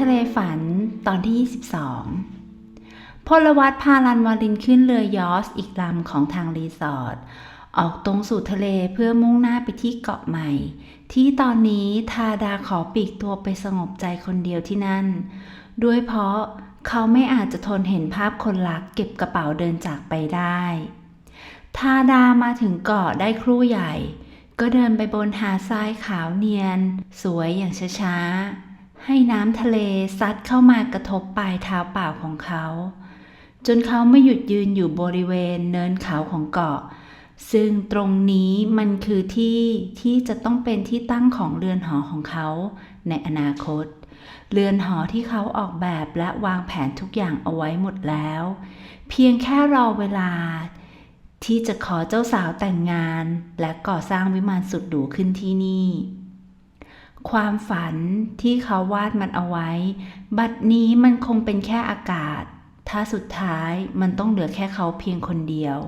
ทะเลฝันตอนที่ 22 พลวัตพาลันวาลินขึ้นเรือยอสอีกลำของทางรีสอร์ทออกตรงสู่ทะเลเพื่อมุ่งหน้าไปที่เกาะใหม่ ที่ตอนนี้ทาดาขอปีกตัวไปสงบใจคนเดียวที่นั่น ด้วยเพราะเขาไม่อาจจะทนเห็นภาพคนรักเก็บกระเป๋าเดินจากไปได้ ทาดามาถึงเกาะได้ครู่ใหญ่ ก็เดินไปบนหาดทรายขาวเนียน สวยอย่างช้าๆ ให้น้ำทะเลซัดเข้ามากระทบปลายเท้าเปล่าของเขา จนเขาไม่หยุดยืนอยู่บริเวณเนินเขาของเกาะ ซึ่งตรงนี้มันคือที่ที่จะต้องเป็นที่ตั้งของเรือนหอของเขาในอนาคต เรือนหอที่เขาออกแบบและวางแผนทุกอย่างเอาไว้หมดแล้ว เพียงแค่รอเวลาที่จะขอเจ้าสาวแต่งงานและก่อสร้างวิมานสุดหรูขึ้นที่นี่ ความฝันที่เขาวาดมันเอาไว้ บัดนี้มันคงเป็นแค่อากาศ ถ้าสุดท้ายมันต้องเหลือแค่เขาเพียงคนเดียว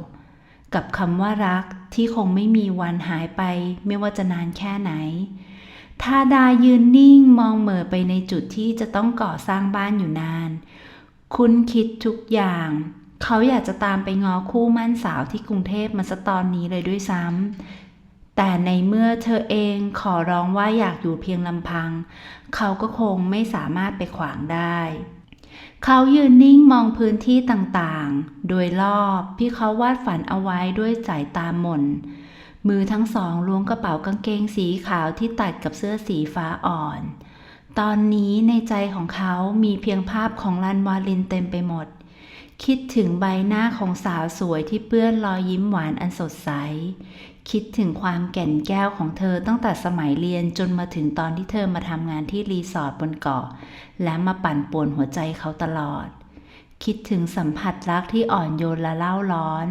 กับคำว่ารักที่คงไม่มีวันหายไปไม่ว่าจะนานแค่ไหนทาดายืนนิ่งมองเหม่อไปในจุดที่จะต้องก่อสร้างบ้านอยู่นาน คุณคิดทุกอย่าง เขาอยากจะตามไปงอคู่มั่นสาวที่กรุงเทพมาสตอนนี้เลยด้วยซ้ำ แต่ในเมื่อเธอเองขอร้องว่าอยากอยู่เพียงลำพัง เขาก็คงไม่สามารถไปขวางได้ เขายืนนิ่งมองพื้นที่ต่างๆ โดยรอบที่เขาวาดฝันเอาไว้ด้วยสายตาหม่น มือทั้งสองล้วงกระเป๋ากางเกงสีขาวที่ตัดกับเสื้อสีฟ้าอ่อน ตอนนี้ในใจของเขามีเพียงภาพของลันวาลินเต็มไปหมด คิดถึงใบหน้าของสาวสวยที่เปื้อนรอยยิ้มหวานอันสดใส คิดถึงความแก่นแก้วของเธอตั้งแต่สมัยเรียนจนมาถึงตอนที่เธอมาทำงานที่รีสอร์ทบนเกาะและมาปั่นป่วนหัวใจเขาตลอด คิดถึงสัมผัสรักที่อ่อนโยนและเล่าร้อน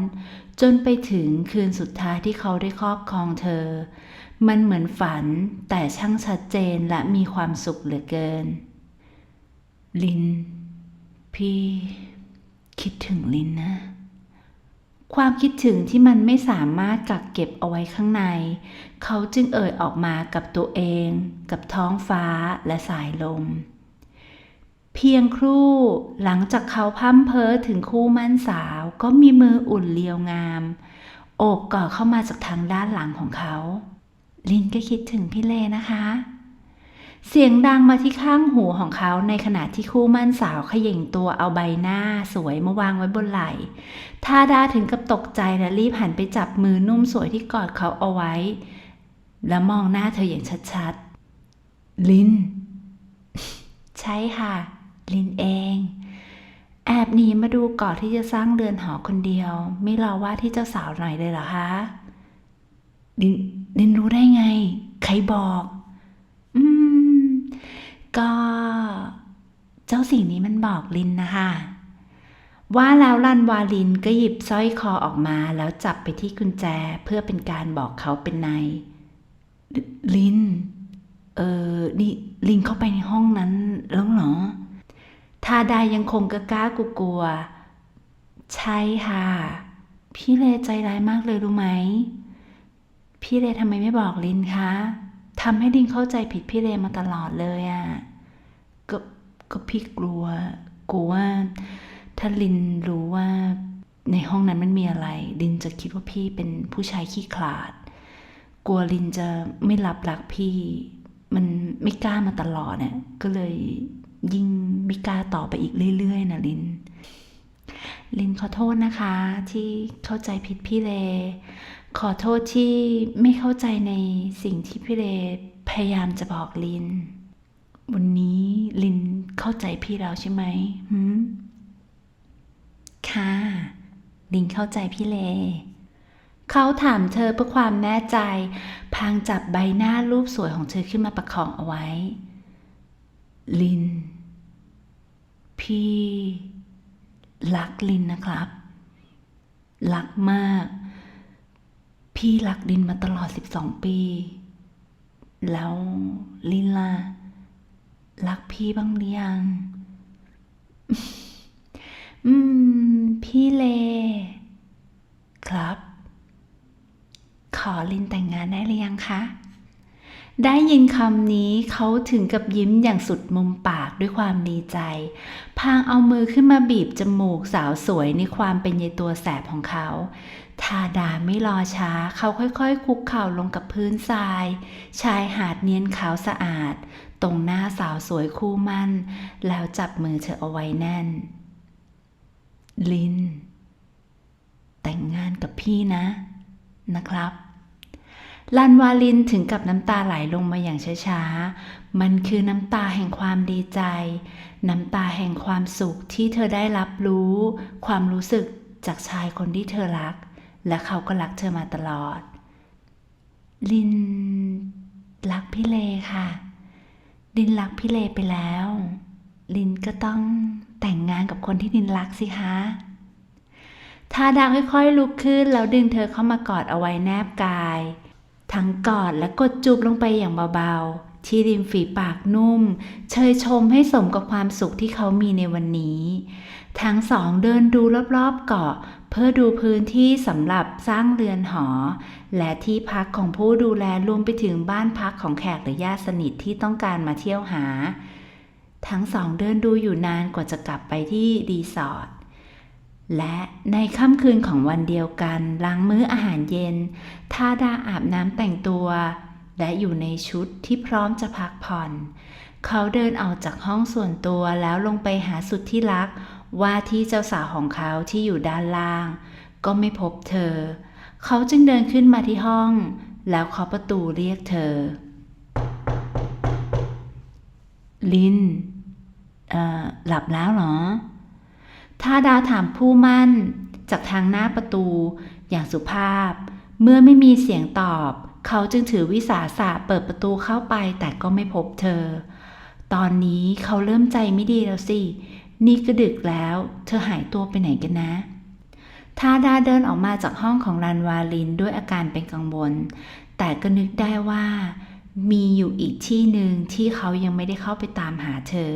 จนไปถึงคืนสุดท้ายที่เขาได้ครอบครองเธอ มันเหมือนฝันแต่ช่างชัดเจนและมีความสุขเหลือเกิน ลิน พี่ คิดถึงลินนะ ความคิดถึงที่มันไม่สามารถกักเก็บเอาไว้ข้างใน เขาจึงเอ่ยออกมากับตัวเอง กับท้องฟ้าและสายลม เพียงครู่หลังจากเขาพั่มเพ้อถึงคู่มั่นสาวก็มีมืออุ่นเลียวงาม โอบกอดเข้ามาจากทางด้านหลังของเขา ลินก็คิดถึงพี่เลนะคะ เสียงดังมาที่ข้างหูของเขาในขณะที่คู่มั่นสาวเขย่งตัวเอาใบหน้าสวยมาวางไว้บนไหล่ทาดาถึงกับตกใจและรีบหันไปจับมือนุ่มสวยที่กอดเขาเอาไว้ และมองหน้าเธออย่างชัดๆ ลิน ใช่ค่ะ ลินเอง แอบหนีมาดูก่อนที่จะสร้างเรือนหอคนเดียว ไม่รอว่าที่เจ้าสาวหน่อยเลยเหรอคะลินลินรู้ได้ไง ใครบอกอืม ก็ เจ้าสิ่งนี้มันบอกลินนะคะ ว่าแล้วลันวาลินก็หยิบสร้อยคอออกมาแล้วจับไปที่กุญแจเพื่อเป็นการบอกเขาเป็นในลลิน เออนี่ลินเข้าไปในห้องนั้นแล้วเหรอ ทาดายังคงกล้ากล้ากลัว ใช่ค่ะ พี่เลใจร้ายมากเลยรู้ไหม พี่เลทำไมไม่บอกลินคะ ทำให้ลินเข้าใจผิดพี่เลมาตลอดเลยอะ่ะก็ก็พี่กลัวกลัวว่าถ้าลินรู้ว่าในห้องนั้นมันมีอะไร ลินจะคิดว่าพี่เป็นผู้ชายขี้ขลาด กลัวลินจะไม่รับรักพี่ มันไม่กล้ามาตลอดเนี่ยก็เลยยิ่งไม่กล้าต่อไปอีกเรื่อยๆนะลิน ลินขอโทษนะคะ ที่เข้าใจผิดพี่เล ขอโทษที่ไม่เข้าใจในสิ่งที่พี่เลพยายามจะบอกลิน วันนี้ลินเข้าใจพี่แล้วใช่ไหมหืมค่ะ ลินเข้าใจพี่เล เขาถามเธอเพื่อความแน่ใจ พางจับใบหน้ารูปสวยของเธอขึ้นมาประคองเอาไว้ ลิน พี่ รักลินนะครับ รักมาก พี่รักลินมาตลอด 12 ปี แล้วลินล่ะรักพี่บ้างหรือยัง อืม พี่เล ครับ ขอลินแต่งงานได้หรือยังคะ ได้ยินคำนี้เขาถึงกับยิ้มอย่างสุดมุมปากด้วยความดีใจ พางเอามือขึ้นมาบีบจมูกสาวสวยในความเป็นยายตัวแสบของเขาทาดาไม่รอช้า เขาค่อยๆ คุกเข่าลงกับพื้นทราย ชายหาดเนียนขาวสะอาด ตรงหน้าสาวสวยคู่มั่น แล้วจับมือเธอเอาไว้แน่น ลิน แต่งงานกับพี่นะ นะครับ ลันวาลินถึงกับน้ำตาไหลลงมาอย่างช้าๆ มันคือน้ำตาแห่งความดีใจ น้ำตาแห่งความสุขที่เธอได้รับรู้ ความรู้สึกจากชายคนที่เธอรัก และเขาก็รักเธอมาตลอด ลินรักพี่เลค่ะ ลินรักพี่เลไปแล้ว ลินก็ต้องแต่งงานกับคนที่ลินรักสิคะทาดาค่อยๆลุกขึ้นแล้วดึงเธอเข้ามากอดเอาไว้แนบกาย ทั้งกอดและกดจูบลงไปอย่างเบาๆ ที่ริมฝีปากนุ่ม เชยชมให้สมกับความสุขที่เขามีในวันนี้ ทั้งสองเดินดูรอบๆเกาะ เพื่อดูพื้นที่สำหรับสร้างเรือนหอ และที่พักของผู้ดูแลรวมไปถึงบ้านพักของแขกหรือญาติสนิทที่ต้องการมาเที่ยวหา ทั้งสองเดินดูอยู่นานกว่าจะกลับไปที่รีสอร์ท และในค่ำคืนของวันเดียวกันล้างมื้ออาหารเย็นทาดาอาบน้ำแต่งตัว และอยู่ในชุดที่พร้อมจะพักผ่อน เขาเดินออกจากห้องส่วนตัวแล้วลงไปหาสุดที่รัก ว่าที่เจ้าสาวของเขาที่อยู่ด้านล่าง ก็ไม่พบเธอ เขาจึงเดินขึ้นมาที่ห้อง แล้วเคาะประตูเรียกเธอ ลิน เอ่อ หลับแล้วเหรอ ทาดาถามผู้มั่น จากทางหน้าประตู อย่างสุภาพ เมื่อไม่มีเสียงตอบ เขาจึงถือวิสาสะเปิดประตูเข้าไปแต่ก็ไม่พบเธอ ตอนนี้เขาเริ่มใจไม่ดีแล้วสิ นี่ก็ดึกแล้ว เธอหายตัวไปไหนกันนะทาดาเดินออกมาจากห้องของรันวาลินด้วยอาการเป็นกังวล แต่ก็นึกได้ว่า มีอยู่อีกที่หนึ่งที่เขายังไม่ได้เข้าไปตามหาเธอ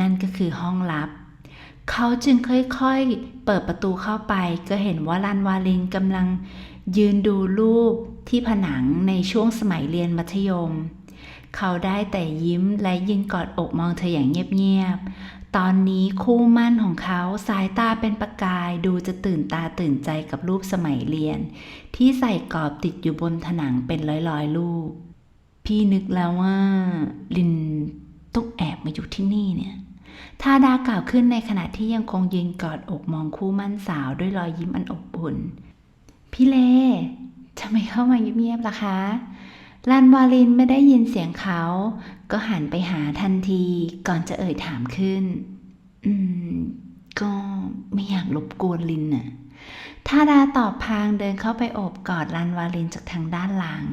นั่นก็คือห้องลับ เขาจึงค่อยๆ เปิดประตูเข้าไป ก็เห็นว่าลันวาลินกำลังยืนดูรูปที่ผนังในช่วงสมัยเรียนมัธยม เขาได้แต่ยิ้มและยืนกอดอกมองเธออย่างเงียบๆ ตอนนี้คู่มั่นของเขาสายตาเป็นประกายดูจะตื่นตาตื่นใจกับรูปสมัยเรียน ที่ใส่กรอบติดอยู่บนผนังเป็นร้อยๆรูป พี่นึกแล้วว่า ลินต้องแอบมาอยู่ที่นี่เนี่ย ทาดากล่าวขึ้นในขณะที่ยังคงยืนกอดอกมองคู่มั่นสาวด้วยรอยยิ้มอันอบอุ่น พี่เลทำไมเข้ามาเงียบๆล่ะคะลันวาลินไม่ได้ยินเสียงเขา ก็หันไปหาทันทีก่อนจะเอ่ยถามขึ้น อืม ก็ไม่อยากรบกวนลินน่ะทาดาตอบพางเดินเข้าไปโอบกอดลันวาลินจากทางด้านหลัง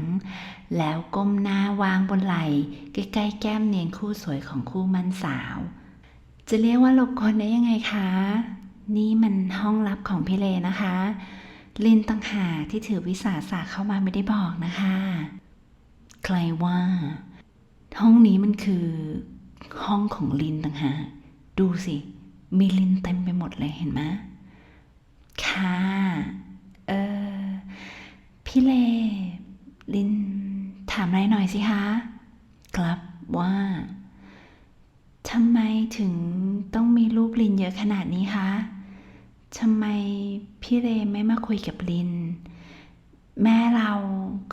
แล้วก้มหน้าวางบนไหล่ใกล้ๆแก้มเนียนคู่สวยของคู่มั่นสาว จะเรียกว่ารบกวนได้ยังไงคะ นี่มันห้องลับของพี่เลนะคะ ลินต่างหากที่ถือวิสาสะเข้ามาไม่ได้บอกนะคะ ใครว่า ห้องนี้มันคือห้องของลินต่างหากดูสิ มีลินเต็มไปหมดเลยเห็นไหมค่ะ เออ พี่เล ลินถามอะไรหน่อยสิคะ ครับว่า ทำไมถึงต้องมีรูปลินเยอะขนาดนี้คะทำไมพี่เรไม่มาคุยกับลิน แม่เรา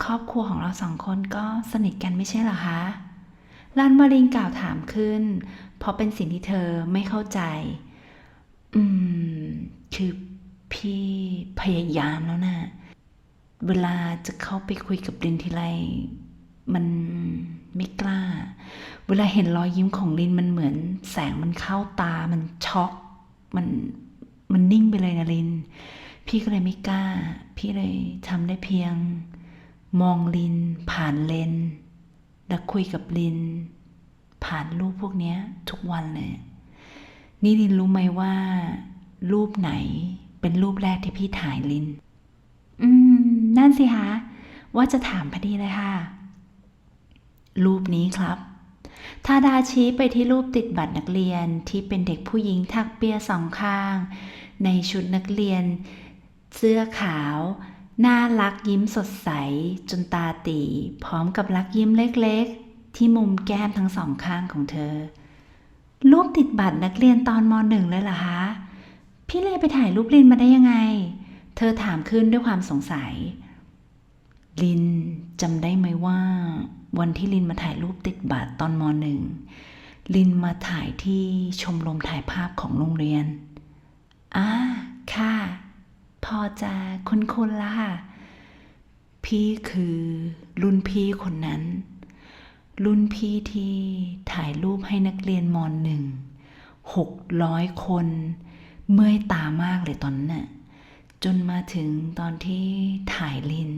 ครอบครัวของเราสองคนก็สนิทกันไม่ใช่เหรอคะลันมารินกล่าวถามขึ้น เพราะเป็นสิ่งที่เธอไม่เข้าใจ อืม คือพี่พยายามแล้วน่ะเวลาจะเข้าไปคุยกับลินทีไร มันไม่กล้า เวลาเห็นรอยยิ้มของลินมันเหมือนแสงมันเข้าตา มันช็อก มันมันนิ่งไปเลยนะลิน พี่ก็เลยไม่กล้า พี่เลยทำได้เพียง มองลิน ผ่านเลน และคุยกับลิน ผ่านรูปพวกนี้ทุกวันเลยนี่ลินรู้ไหมว่า รูปไหนเป็นรูปแรกที่พี่ถ่ายลิน อืม นั่นสิคะ ว่าจะถามพอดีเลยค่ะ รูปนี้ครับ ทาดาชี้ไปที่รูปติดบัตรนักเรียนที่เป็นเด็กผู้หญิงทักเปียสองข้าง ในชุดนักเรียน เสื้อขาว น่ารักยิ้มสดใส จนตาตี พร้อมกับรักยิ้มเล็กๆ ที่มุมแก้มทั้งสองข้างของเธอ รูปติดบัตรนักเรียนตอนมหนึ่งเลยเหรอคะ พี่เลไปถ่ายรูปลินมาได้ยังไง เธอถามขึ้นด้วยความสงสัย ลินจำได้ไหมว่า วันที่ลินมาถ่ายรูปติดบัตรตอนมหนึ่งลินมาถ่ายที่ชมรมถ่ายภาพของโรงเรียนอ่าค่ะ พอจะคุ้นๆละค่ะ พี่คือรุ่นพี่คนนั้น รุ่นพี่ที่ถ่ายรูปให้นักเรียนมหนึ่งหกร้อยคน เมื่อยตามากเลยตอนนั้นน่ะจนมาถึงตอนที่ถ่ายลิน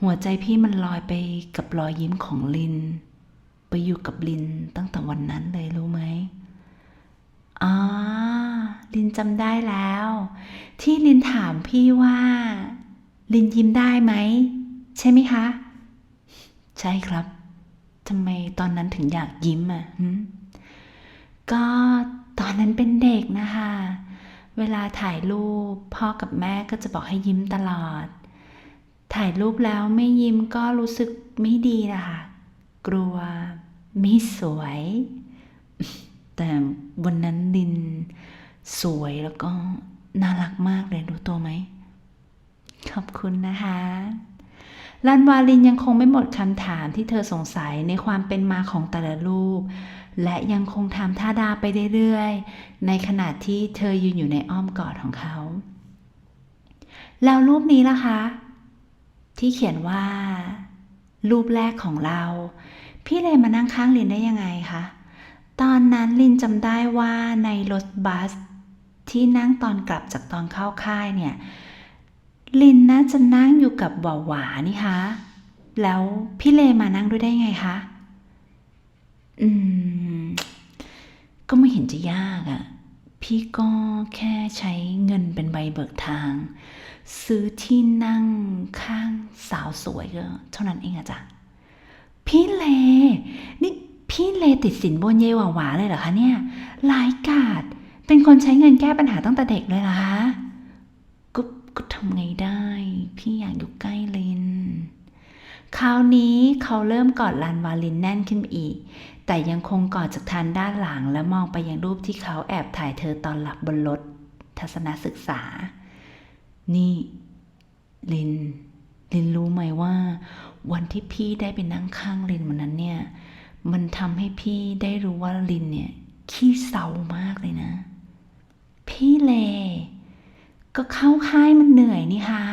หัวใจพี่มันลอยไปกับรอยยิ้มของลิน ไปอยู่กับลินตั้งแต่วันนั้นเลยรู้ไหมอ๋อ ลินจำได้แล้ว ที่ลินถามพี่ว่า ลินยิ้มได้ไหม ใช่ไหมคะ ใช่ครับทำไมตอนนั้นถึงอยากยิ้มอะก็ตอนนั้นเป็นเด็กนะคะ เวลาถ่ายรูปพ่อกับแม่ก็จะบอกให้ยิ้มตลอด ถ่ายรูปแล้วไม่ยิ้มก็รู้สึกไม่ดีนะคะกลัวไม่สวย แต่วันนั้นลินสวยแล้วก็น่ารักมากเลยรู้ตัวไหม ขอบคุณนะคะลันวาลินยังคงไม่หมดคำถามที่เธอสงสัยในความเป็นมาของแต่ละรูป และยังคงทำท่าดาไปเรื่อยๆ ในขณะที่เธอยืนอยู่ในอ้อมกอดของเขา แล้วรูปนี้ล่ะคะ ที่เขียนว่า รูปแรกของเรา พี่เลนมานั่งข้างลินได้ยังไงคะ ตอนนั้นลินจำได้ว่าในรถบัส ที่นั่งตอนกลับจากตอนเข้าค่ายเนี่ย ลินน่าจะนั่งอยู่กับบ่าวหวานี่คะ แล้วพี่เลมานั่งด้วยได้ไงคะ อืม ก็ไม่เห็นจะยากอะ่ะ พี่ก็แค่ใช้เงินเป็นใบเบิกทาง ซื้อที่นั่งข้างสาวสวยก็เท่านั้นเองอะจ้ะพี่เล นี่พี่เลติดสินบนเยหวาหวาเลยเหรอคะเนี่ยลายกาดเป็นคนใช้เงินแก้ปัญหาตั้งแต่เด็กเลยเหรอคะก็ก็ทำไงได้ พี่อยากอยู่ใกล้ลิน คราวนี้เขาเริ่มกอดลันวาลินแน่นขึ้นอีก แต่ยังคงกอดจากทางด้านหลังและมองไปยังรูปที่เขาแอบถ่ายเธอตอนหลับบนรถทัศนศึกษา นี่ ลิน ลินรู้ไหมว่า วันที่พี่ได้ไปนั่งข้างลินวันนั้นเนี่ย มันทำให้พี่ได้รู้ว่าลินเนี่ย ขี้เศร้ามากเลยนะ พี่เล ก็เข้าค่ายมันเหนื่อยนี่คะ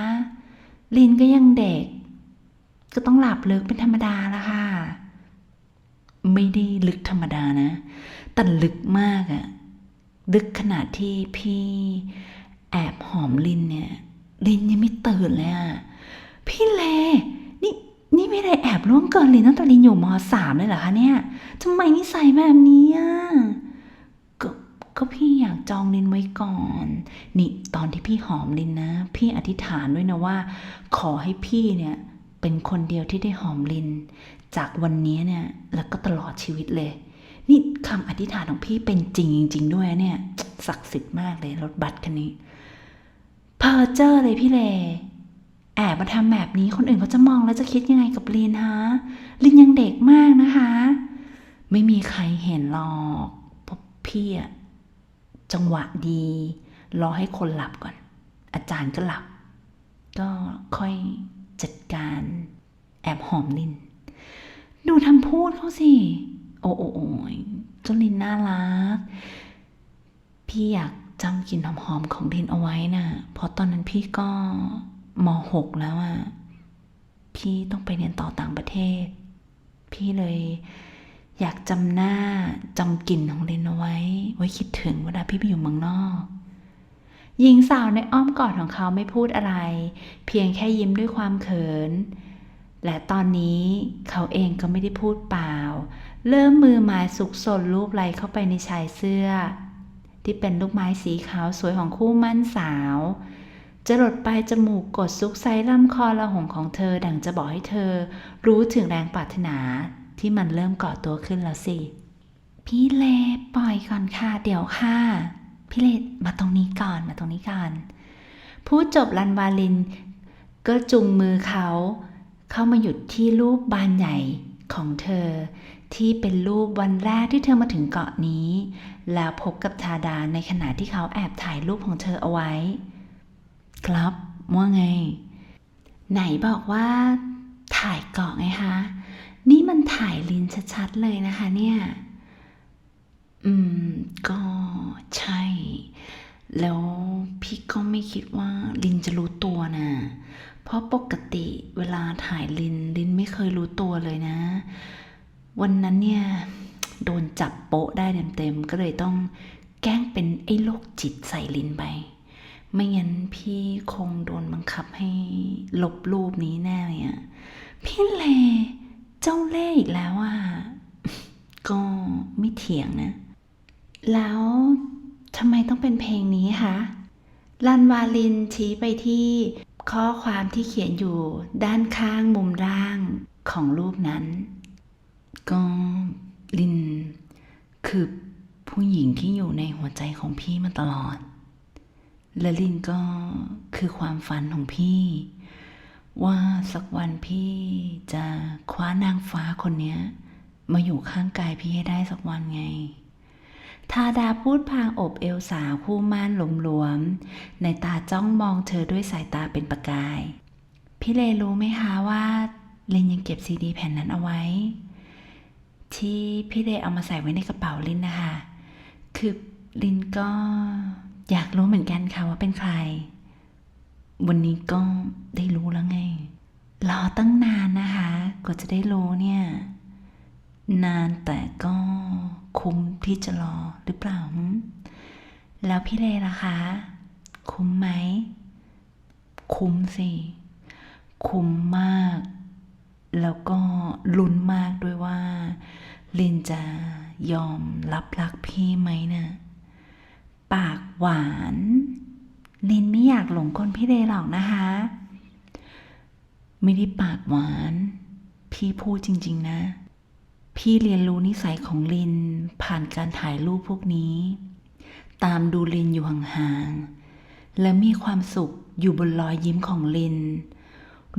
ลินก็ยังเด็ก ก็ต้องหลับลึกเป็นธรรมดาละค่ะ ไม่ได้ลึกธรรมดานะ แต่ลึกมากอะลึกขนาดที่พี่ แอบหอมลินเนี่ย ลินยังไม่ตื่นเลยอะพี่เล นี่นี่ไม่ได้แอบล่วงเกินลินตั้งแต่ลินอยู่มสามเลยเหรอคะเนี่ยทำไมนิสัยแบบนี้อะก็ก็พี่อยากจองลินไว้ก่อน นี่ตอนที่พี่หอมลินนะ พี่อธิษฐานด้วยนะว่า ขอให้พี่เนี่ยเป็นคนเดียวที่ได้หอมลิน จากวันนี้เนี่ยแล้วก็ตลอดชีวิตเลย นี่คำอธิษฐานของพี่เป็นจริงจริง ๆ ด้วยเนี่ย ศักดิ์สิทธิ์มากเลยรถบัสคันนี้ เพอเจอร์เลยพี่เล แอบมาทำแบบนี้คนอื่นเขาจะมองแล้วจะคิดยังไงกับลินฮะ ลินยังเด็กมากนะคะ ไม่มีใครเห็นหรอกพราะพี่อะจังหวะดี รอให้คนหลับก่อน อาจารย์ก็หลับ ก็ค่อยจัดการแอบหอมลิน ดูทำพูดเขาสิ โอ้โอ้โอ้ยเจ้าลินน่ารัก พี่อยาก จำกลิ่นหอมๆของลินเอาไว้นะ่ะ เพราะตอนนั้นพี่ก็มหกแล้วอะ่ะ พี่ต้องไปเรียนต่อต่างประเทศ พี่เลยอยากจำหน้าจำกลิ่นของลินเอาไว้ ไว้คิดถึงเวลาพี่ไปอยู่เมืองนอก หญิงสาวในอ้อมกอดของเขาไม่พูดอะไร เพียงแค่ยิ้มด้วยความเขิน และตอนนี้เขาเองก็ไม่ได้พูดเปล่า เริ่มมือไม้สุกสนรูปไหลเข้าไปในชายเสื้อ ที่เป็นลูกไม้สีขาวสวยของคู่มั่นสาวจะหลดปลายจมูกกดซุกไซลำคอละหงของเธอดังจะบอกให้เธอ รู้ถึงแรงปรารถนาที่มันเริ่มก่อตัวขึ้นแล้วสิ พี่เลปล่อยก่อนค่ะ เดี๋ยวค่ะ พี่เลมาตรงนี้ก่อนมาตรงนี้ก่อน พูดจบลันวาลิน ก็จุงมือเขา เข้ามาหยุดที่รูปบานใหญ่ของเธอ ที่เป็นรูปวันแรกที่เธอมาถึงเกาะนี้ แล้วพบกับทาดาในขณะที่เขาแอบถ่ายรูปของเธอเอาไว้ ครับว่าไง ไหนบอกว่า ถ่ายเกาะไงคะ นี่มันถ่ายลินชัดๆเลยนะคะเนี่ย อืม ก็ใช่ แล้วพี่ก็ไม่คิดว่าลินจะรู้ตัวนะเพราะปกติเวลาถ่ายลินลินไม่เคยรู้ตัวเลยนะ วันนั้นเนี่ยโดนจับโป๊ะได้เต็มๆก็เลยต้องแกล้งเป็นไอ้โรคจิตใส่ลินไป ไม่งั้นพี่คงโดนบังคับให้ลบรูปนี้แน่เลยอะพี่เลเจ้าเล่ห์อีกแล้วอะก็ไม่เถียงนะ แล้วทำไมต้องเป็นเพลงนี้คะลันวาลินชี้ไปที่ข้อความที่เขียนอยู่ด้านข้างมุมล่างของรูปนั้น ก็ลิน คือผู้หญิงที่อยู่ในหัวใจของพี่มาตลอด และลินก็คือความฝันของพี่ ว่าสักวันพี่จะคว้านางฟ้าคนเนี้ยมาอยู่ข้างกายพี่ให้ได้สักวันไงทาดาพูดพางอบเอวสาวคู่ม่านหลวมๆในตาจ้องมองเธอด้วยสายตาเป็นประกาย พี่เลรู้ไหมคะว่าลินยังเก็บซีดีแผ่นนั้นเอาไว้ ที่พี่เลเอามาใส่ไว้ในกระเป๋าลินนะคะ คือลินก็อยากรู้เหมือนกันค่ะว่าเป็นใคร วันนี้ก็ได้รู้แล้วไง รอตั้งนานนะคะกว่าจะได้รู้เนี่ย นานแต่ก็คุ้มที่จะรอหรือเปล่า แล้วพี่เลล่ะคะ คุ้มไหม คุ้มสิ คุ้มมาก แล้วก็ลุ้นมากด้วยว่า ลินจะยอมรับรักพี่ไหมนะปากหวาน ลินไม่อยากหลงกลพี่เลหรอกนะคะ ไม่ได้ปากหวาน พี่พูดจริง ๆ นะ พี่เรียนรู้นิสัยของลินผ่านการถ่ายรูปพวกนี้ ตามดูลินอยู่ห่างๆและมีความสุขอยู่บนรอยยิ้มของลิน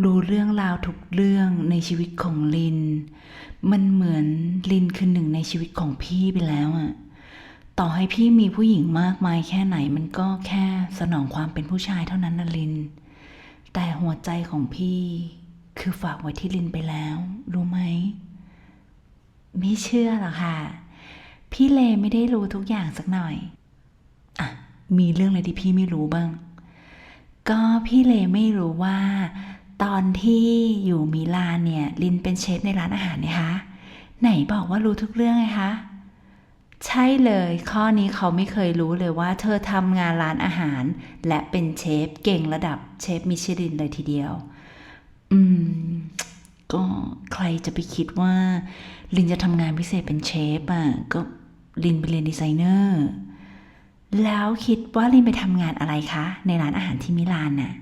รู้เรื่องราวทุกเรื่องในชีวิตของลิน มันเหมือนลินคือหนึ่งในชีวิตของพี่ไปแล้วอะต่อให้พี่มีผู้หญิงมากมายแค่ไหนมันก็แค่สนองความเป็นผู้ชายเท่านั้นนะลิน แต่หัวใจของพี่คือฝากไว้ที่ลินไปแล้ว รู้ไหม ไม่เชื่อหรอกค่ะ พี่เลไม่ได้รู้ทุกอย่างสักหน่อย อะ มีเรื่องอะไรที่พี่ไม่รู้บ้าง ก็พี่เลไม่รู้ว่า ตอนที่อยู่มิลานเนี่ย ลินเป็นเชฟในร้านอาหารนะคะ ไหนบอกว่ารู้ทุกเรื่องไงคะ ใช่เลย ข้อนี้เขาไม่เคยรู้เลยว่า เธอทำงานร้านอาหาร และเป็นเชฟเก่งระดับเชฟมิชลินเลยทีเดียว อืม ก็ใครจะไปคิดว่า ลินจะทำงานพิเศษเป็นเชฟอะ ก็ลินไปเรียนดีไซเนอร์ แล้วคิดว่าลินไปทำงานอะไรคะ ในร้านอาหารที่มิลานน่ะ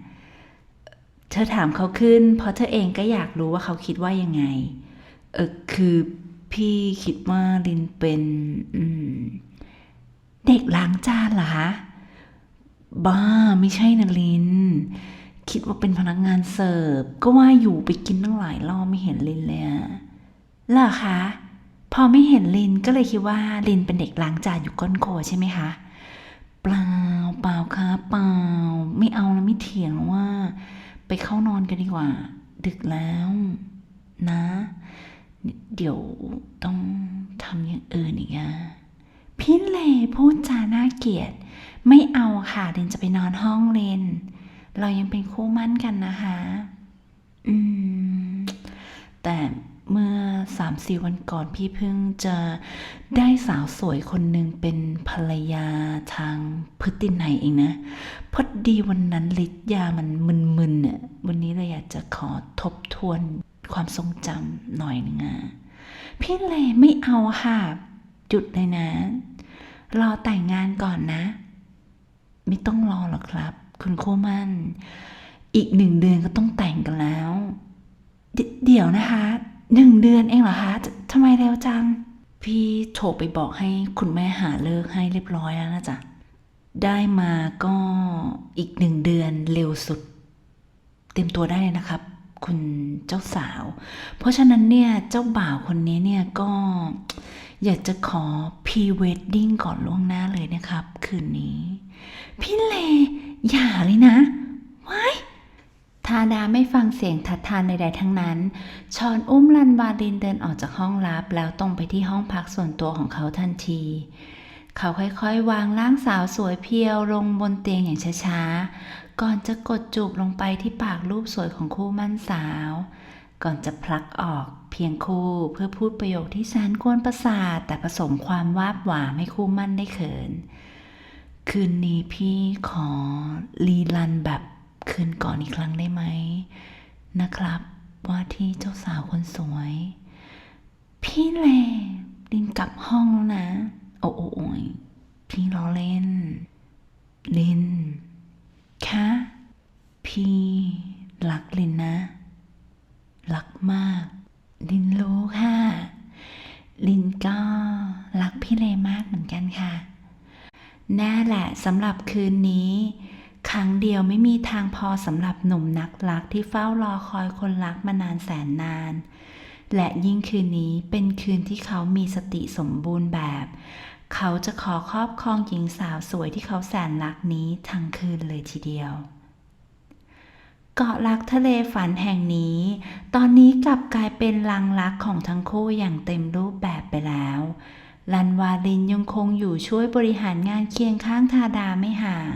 เธอถามเขาขึ้น เพราะเธอเองก็อยากรู้ว่าเขาคิดว่ายังไง เออคือพี่คิดว่าลินเป็นเด็กล้างจานเหรอคะบ้าไม่ใช่นะลิน คิดว่าเป็นพนักงานเสิร์ฟ ก็ว่าอยู่ไปกินตั้งหลายรอบไม่เห็นลินเลยอะเหรอคะ พอไม่เห็นลินก็เลยคิดว่าลินเป็นเด็กล้างจานอยู่ก้นโคใช่ไหมคะเปล่าเปล่าค่ะเปล่า ไม่เอาแล้วไม่เถียงว่า ไปเข้านอนกันดีกว่า ดึกแล้วนะ เดี๋ยวต้องทำอย่างอื่นอีกอะพี่เลพูดจาน่าเกลียด ไม่เอาค่ะเดนจะไปนอนห้องเลนเรายังเป็นคู่มั่นกันนะคะ อืม แต่ เมื่อสามสี่วันก่อนพี่เพิ่งจะได้สาวสวยคนหนึ่งเป็นภรรยาทางพฤตินัยเองนะ พอดีวันนั้นฤทธิ์ยามันมึนๆเนี่ยวันนี้เลยอยากจะขอทบทวนความทรงจำหน่อยนึงอะพี่เลไม่เอาค่ะ จุดเลยนะ รอแต่งงานก่อนนะ ไม่ต้องรอหรอกครับ คุณโคมันอีกหนึ่งเดือนก็ต้องแต่งกันแล้ว เดเดี๋ยวนะคะ หนึ่งเดือนเองเหรอคะทำไมเร็วจัง พี่โทรไปบอกให้คุณแม่หาเลิกให้เรียบร้อยแล้วนะจ๊ะ ได้มาก็อีกหนึ่งเดือนเร็วสุด เตรียมตัวได้เลยนะครับ คุณเจ้าสาว เพราะฉะนั้นเนี่ยเจ้าบ่าวคนนี้เนี่ยก็อยากจะขอพรีเวดดิ้งก่อนล่วงหน้าเลยนะครับ คืนนี้ พี่เลอย่าเลยนะว้าย ทาดาไม่ฟังเสียงทัดทานใดๆทั้งนั้น ชอนอุ้มลันวาลินเดินออกจากห้องลับ แล้วตรงไปที่ห้องพักส่วนตัวของเขาทันที เขาค่อยๆ วางร่างสาวสวยเพียวลงบนเตียงอย่างช้าๆ ก่อนจะกดจูบลงไปที่ปากรูปสวยของคู่มั่นสาว ก่อนจะพลักออกเพียงคู่เพื่อพูดประโยคที่แสนกวนประสาทแต่ผสมความวาบหวามให้คู่มั่นได้เขิน คืนนี้พี่ขอรีลันแบบ คืนก่อนอีกครั้งได้ไหม นะครับ ว่าที่เจ้าสาวคนสวย พี่เลลินกลับห้องแล้วนะ โอ้โอ้โอยพี่ล้อเล่น ลิน คะ พี่รักลินนะ รักมาก ลินรู้ค่ะ ลินก็รักพี่เลมากเหมือนกันค่ะ แน่แหละสำหรับคืนนี้ ครั้งเดียวไม่มีทางพอสำหรับหนุ่มนักรักที่เฝ้ารอคอยคนรักมานานแสนนาน และยิ่งคืนนี้เป็นคืนที่เขามีสติสมบูรณ์แบบ เขาจะขอครอบครองหญิงสาวสวยที่เขาแสนรักนี้ทั้งคืนเลยทีเดียวเกาะลักทะเลฝันแห่งนี้ ตอนนี้กลับกลายเป็นลังรักของทั้งคู่อย่างเต็มรูปแบบไปแล้ว ลันวาลินยังคงอยู่ช่วยบริหารงานเคียงข้างทาดาไม่ห่าง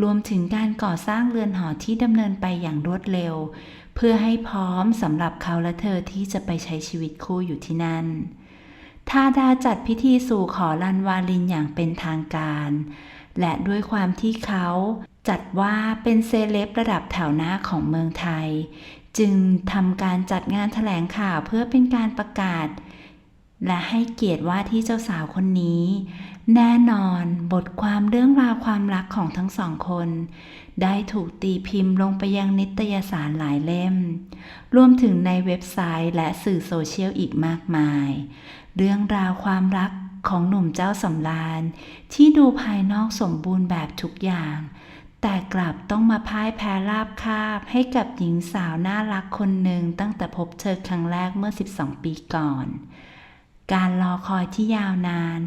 รวมถึงการก่อสร้างเรือนหอที่ดำเนินไปอย่างรวดเร็ว เพื่อให้พร้อมสำหรับเขาและเธอที่จะไปใช้ชีวิตคู่อยู่ที่นั่น ทาดาจัดพิธีสู่ขอลันวาลินอย่างเป็นทางการ และด้วยความที่เขาจัดว่าเป็นเซเลบระดับแถวหน้าของเมืองไทย จึงทำการจัดงานแถลงข่าวเพื่อเป็นการประกาศ และให้เกียรติว่าที่เจ้าสาวคนนี้ แน่นอนบทความเรื่องราวความรักของทั้งสองคน ได้ถูกตีพิมพ์ลงไปยังนิตยสารหลายเล่ม รวมถึงในเว็บไซต์และสื่อโซเชียลอีกมากมาย เรื่องราวความรักของหนุ่มเจ้าสำราญ ที่ดูภายนอกสมบูรณ์แบบทุกอย่าง แต่กลับต้องมาพ่ายแพ้ราบคาบให้กับหญิงสาวน่ารักคนหนึ่งตั้งแต่พบเธอครั้งแรกเมื่อ 12 ปีก่อน การรอคอยที่ยาวนาน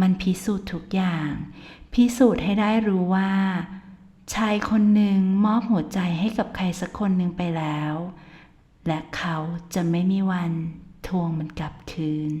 มันพิสูจน์ทุกอย่าง พิสูจน์ให้ได้รู้ว่า ชายคนหนึ่งมอบหัวใจให้กับใครสักคนหนึ่งไปแล้ว และเขาจะไม่มีวันทวงมันกลับคืน